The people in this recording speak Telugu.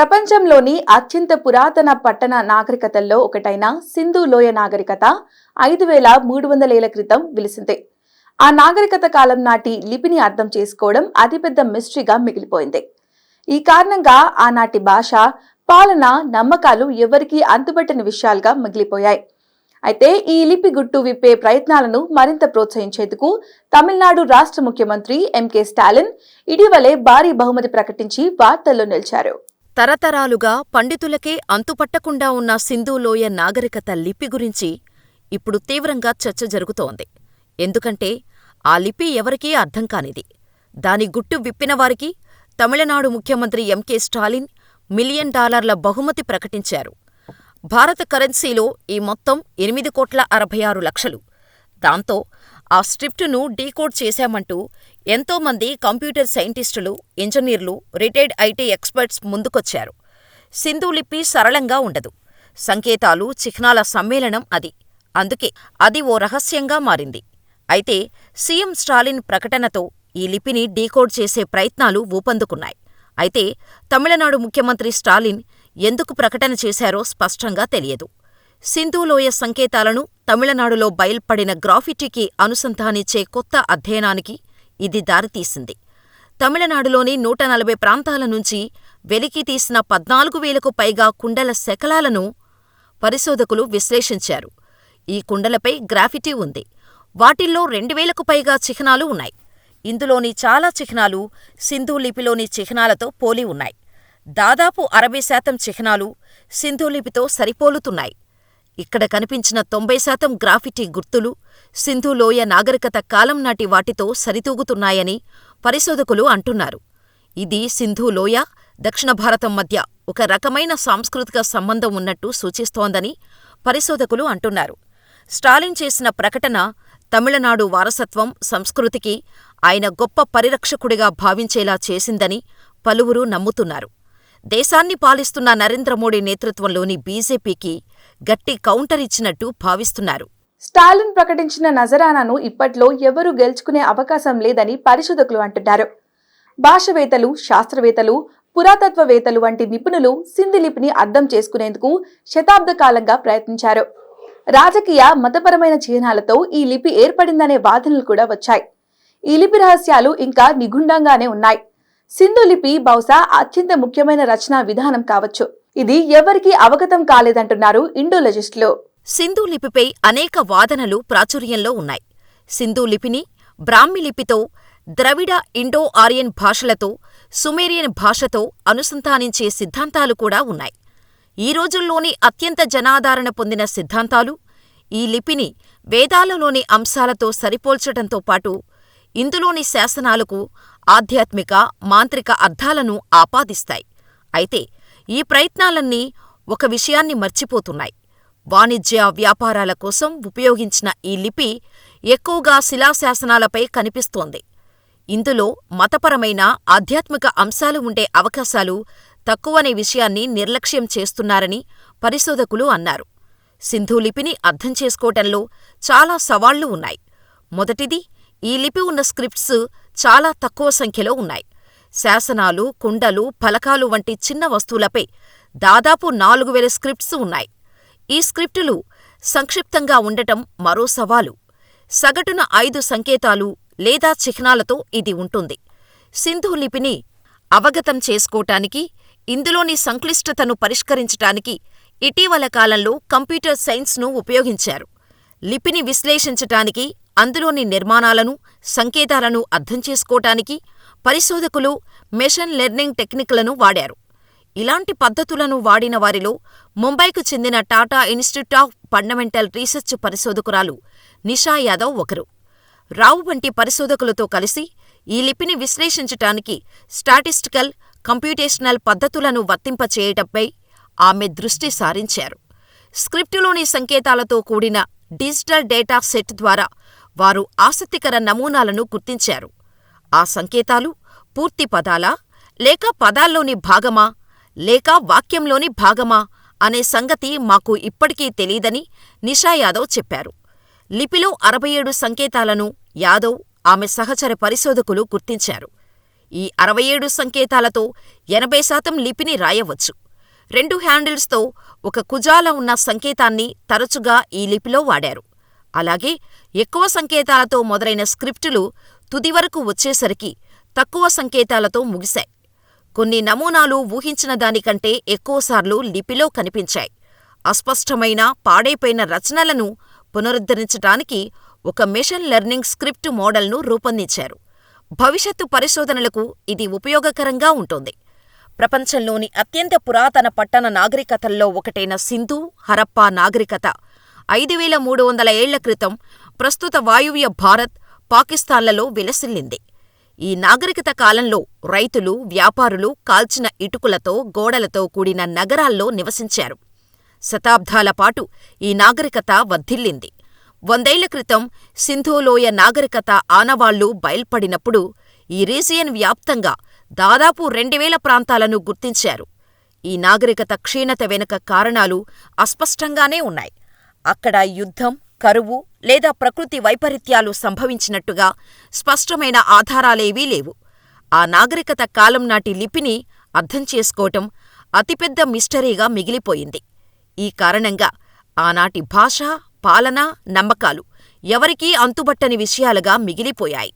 ప్రపంచంలోని అత్యంత పురాతన పట్టణ నాగరికతల్లో ఒకటైన సింధు లోయ నాగరికత ఐదు వేల మూడు వందల ఏళ్ళ క్రితం విలిసిందే. ఆ నాగరికత కాలం నాటి లిపిని అర్థం చేసుకోవడం అతిపెద్ద మిస్టరీగా మిగిలిపోయింది. ఈ కారణంగా ఆనాటి భాష పాలన నమ్మకాలు ఎవరికీ అంతుబట్టని విషయాలుగా మిగిలిపోయాయి. అయితే ఈ లిపి గుట్టు విప్పే ప్రయత్నాలను మరింత ప్రోత్సహించేందుకు తమిళనాడు రాష్ట్ర ముఖ్యమంత్రి ఎంకే స్టాలిన్ ఇటీవలే భారీ బహుమతి ప్రకటించి వార్తల్లో నిలిచారు. తరతరాలుగా పండితులకే అంతుపట్టకుండా ఉన్న సింధులోయ నాగరికత లిపి గురించి ఇప్పుడు తీవ్రంగా చర్చ జరుగుతోంది. ఎందుకంటే ఆ లిపి ఎవరికీ అర్థం కానిది. దాని గుట్టు విప్పినవారికి తమిళనాడు ముఖ్యమంత్రి ఎంకే స్టాలిన్ మిలియన్ డాలర్ల బహుమతి ప్రకటించారు. భారత కరెన్సీలో ఈ మొత్తం ఎనిమిది కోట్ల అరవై ఆరు లక్షలు. దాంతో ఆ స్క్రిప్టును డీకోడ్ చేశామంటూ ఎంతోమంది కంప్యూటర్ సైంటిస్టులు ఇంజనీర్లు రిటైర్డ్ ఐటీ ఎక్స్పర్ట్స్ ముందుకొచ్చారు. సింధు లిపి సరళంగా ఉండదు. సంకేతాలు చిహ్నాల సమ్మేళనం అది. అందుకే అది ఓ రహస్యంగా మారింది. అయితే సీఎం స్టాలిన్ ప్రకటనతో ఈ లిపిని డీకోడ్ చేసే ప్రయత్నాలు ఊపందుకున్నాయి. అయితే తమిళనాడు ముఖ్యమంత్రి స్టాలిన్ ఎందుకు ప్రకటన చేశారో స్పష్టంగా తెలియదు. సింధులోయ సంకేతాలను తమిళనాడులో బయల్పడిన గ్రాఫిటీకి అనుసంధానించే కొత్త అధ్యయనానికి ఇది దారితీసింది. తమిళనాడులోని నూట నలభై ప్రాంతాల నుంచి వెలికితీసిన పద్నాలుగు వేలకు పైగా కుండల శకలాలను పరిశోధకులు విశ్లేషించారు. ఈ కుండలపై గ్రాఫిటీ ఉంది. వాటిల్లో రెండు వేలకు పైగా చిహ్నాలు ఉన్నాయి. ఇందులోని చాలా చిహ్నాలు సింధు లిపిలోని చిహ్నాలతో పోలి ఉన్నాయి. దాదాపు అరవై శాతం చిహ్నాలు సింధు లిపితో సరిపోలుతున్నాయి. ఇక్కడ కనిపించిన తొంభై శాతం గ్రాఫిటీ గుర్తులు సింధులోయ నాగరికత కాలం నాటి వాటితో సరితూగుతున్నాయని పరిశోధకులు అంటున్నారు. ఇది సింధులోయ దక్షిణ భారతం మధ్య ఒక రకమైన సాంస్కృతిక సంబంధం ఉన్నట్టు సూచిస్తోందని పరిశోధకులు అంటున్నారు. స్టాలిన్ చేసిన ప్రకటన తమిళనాడు వారసత్వం సంస్కృతికి ఆయన గొప్ప పరిరక్షకుడిగా భావించేలా చేసిందని పలువురు నమ్ముతున్నారు. దేశాన్ని పాలిస్తున్న నరేంద్ర మోడీ నేతృత్వంలోని బీజేపీకి గట్టి కౌంటర్ ఇచ్చినట్టు భావిస్తున్నారు. స్టాలిన్ ప్రకటించిన నజరానాను ఇప్పట్లో ఎవరూ గెలుచుకునే అవకాశం లేదని పరిశోధకులు అంటున్నారు. భాషవేత్తలు శాస్త్రవేత్తలు పురాతత్వవేత్తలు వంటి నిపుణులు సింధిలిపిని అర్థం చేసుకునేందుకు శతాబ్ద కాలంగా ప్రయత్నించారు. రాజకీయ మతపరమైన చిహ్నాలతో ఈ లిపి ఏర్పడిందనే వాదనలు కూడా వచ్చాయి. ఈ లిపి రహస్యాలు ఇంకా నిగుండంగానే ఉన్నాయి. సింధు లిపి బహుశా అత్యంత ముఖ్యమైన రచనా విధానం కావచ్చు. ఇది ఎవరికీ అవగతం కాలేదంటున్నారు ఇండోలజిస్టులు. సింధు లిపిపై అనేక వాదనలు ప్రాచుర్యంలో ఉన్నాయి. సింధు లిపిని బ్రాహ్మి లిపితో ద్రవిడ ఇండో ఆరియన్ భాషలతో సుమేరియన్ భాషతో అనుసంధానించే సిద్ధాంతాలు కూడా ఉన్నాయి. ఈ రోజుల్లోని అత్యంత జనాదరణ పొందిన సిద్ధాంతాలు ఈ లిపిని వేదాలలోని అంశాలతో సరిపోల్చటంతో పాటు ఇందులోని శాసనాలకు ఆధ్యాత్మిక మాంత్రిక అర్థాలను ఆపాదిస్తాయి. అయితే ఈ ప్రయత్నాలన్నీ ఒక విషయాన్ని మర్చిపోతున్నాయి. వాణిజ్య వ్యాపారాల కోసం ఉపయోగించిన ఈ లిపి ఎక్కువగా శిలాశాసనాలపై కనిపిస్తోంది. ఇందులో మతపరమైన ఆధ్యాత్మిక అంశాలు ఉండే అవకాశాలు తక్కువనే విషయాన్ని నిర్లక్ష్యం చేస్తున్నారని పరిశోధకులు అన్నారు. సింధు లిపిని అర్థం చేసుకోవటంలో చాలా సవాళ్ళు ఉన్నాయి. మొదటిది ఈ లిపి ఉన్న స్క్రిప్ట్స్ చాలా తక్కువ సంఖ్యలో ఉన్నాయి. శాసనాలు కుండలు ఫలకాలు వంటి చిన్న వస్తువులపై దాదాపు నాలుగు వేల స్క్రిప్ట్స్ ఉన్నాయి. ఈ స్క్రిప్టులు సంక్షిప్తంగా ఉండటం మరో సవాలు. సగటున ఐదు సంకేతాలు లేదా చిహ్నాలతో ఇది ఉంటుంది. సింధు లిపిని అవగతం చేసుకోటానికి ఇందులోని సంక్లిష్టతను పరిష్కరించటానికి ఇటీవల కాలంలో కంప్యూటర్ సైన్స్ను ఉపయోగించారు. లిపిని విశ్లేషించటానికి అందులోని నిర్మాణాలను సంకేతాలను అర్థం చేసుకోటానికి పరిశోధకులు మెషిన్ లెర్నింగ్ టెక్నిక్లను వాడారు. ఇలాంటి పద్ధతులను వాడిన వారిలో ముంబైకు చెందిన Tata institute of fundamental research పరిశోధకురాలు Nisha Yadav ఒకరు. రావు వంటి పరిశోధకులతో కలిసి ఈ లిపిని విశ్లేషించటానికి స్టాటిస్టికల్ కంప్యూటేషనల్ పద్ధతులను వర్తింపచేయటంపై ఆమె దృష్టి సారించారు. స్క్రిప్టులోని సంకేతాలతో కూడిన డిజిటల్ డేటా సెట్ ద్వారా వారు ఆసక్తికర నమూనాలను గుర్తించారు ఆ సంకేతాలు పూర్తి పదాలా లేక పదాల్లోని భాగమా లేక వాక్యంలోని భాగమా అనే సంగతి మాకు ఇప్పటికీ తెలీదని నిషా యాదవ్ చెప్పారు లిపిలో అరవై ఏడు సంకేతాలను యాదవ్ ఆమె సహచర పరిశోధకులు గుర్తించారు ఈ అరవై ఏడు సంకేతాలతో ఎనభై శాతం లిపిని రాయవచ్చు. రెండు హ్యాండిల్స్తో ఒక కుజాల ఉన్న సంకేతాన్ని తరచుగా ఈ లిపిలో వాడారు. అలాగే ఎక్కువ సంకేతాలతో మొదలైన స్క్రిప్టులు తుదివరకు వచ్చేసరికి తక్కువ సంకేతాలతో ముగిశాయి. కొన్ని నమూనాలు ఊహించిన దానికంటే ఎక్కువసార్లు లిపిలో కనిపించాయి. అస్పష్టమైన, పాడైపోయిన రచనలను పునరుద్ధరించటానికి ఒక మెషిన్ లెర్నింగ్ స్క్రిప్ట్ మోడల్ను రూపొందించారు. భవిష్యత్తు పరిశోధనలకు ఇది ఉపయోగకరంగా ఉంటుంది. ప్రపంచంలోని అత్యంత పురాతన పట్టణ నాగరికతల్లో ఒకటైన సింధు, హరప్పా నాగరికత ఐదు వేల మూడు వందల ఏళ్ళ క్రితం ప్రస్తుత వాయువ్య భారత్, పాకిస్తాన్లలో విలసిల్లింది. ఈ నాగరికత కాలంలో రైతులు, వ్యాపారులు కాల్చిన ఇటుకలతో, గోడలతో కూడిన నగరాల్లో నివసించారు. శతాబ్దాల పాటు ఈ నాగరికత వర్ధిల్లింది. వందేళ్ళ క్రితం సింధులోయ నాగరికత ఆనవాళ్ళు బయల్పడినప్పుడు ఈ రీజియన్ వ్యాప్తంగా దాదాపు రెండువేల ప్రాంతాలను గుర్తించారు. ఈ నాగరికత క్షీణత వెనుక కారణాలు అస్పష్టంగానే ఉన్నాయి. అక్కడ యుద్ధం, కరువు లేదా ప్రకృతి వైపరీత్యాలు సంభవించినట్టుగా స్పష్టమైన ఆధారాలేవీ లేవు. ఆ నాగరికత కాలం నాటి లిపిని అర్థం చేసుకోవటం అతిపెద్ద మిస్టరీగా మిగిలిపోయింది. ఈ కారణంగా ఆనాటి భాష, పాలన, నమ్మకాలు ఎవరికీ అంతుబట్టని విషయాలుగా మిగిలిపోయాయి.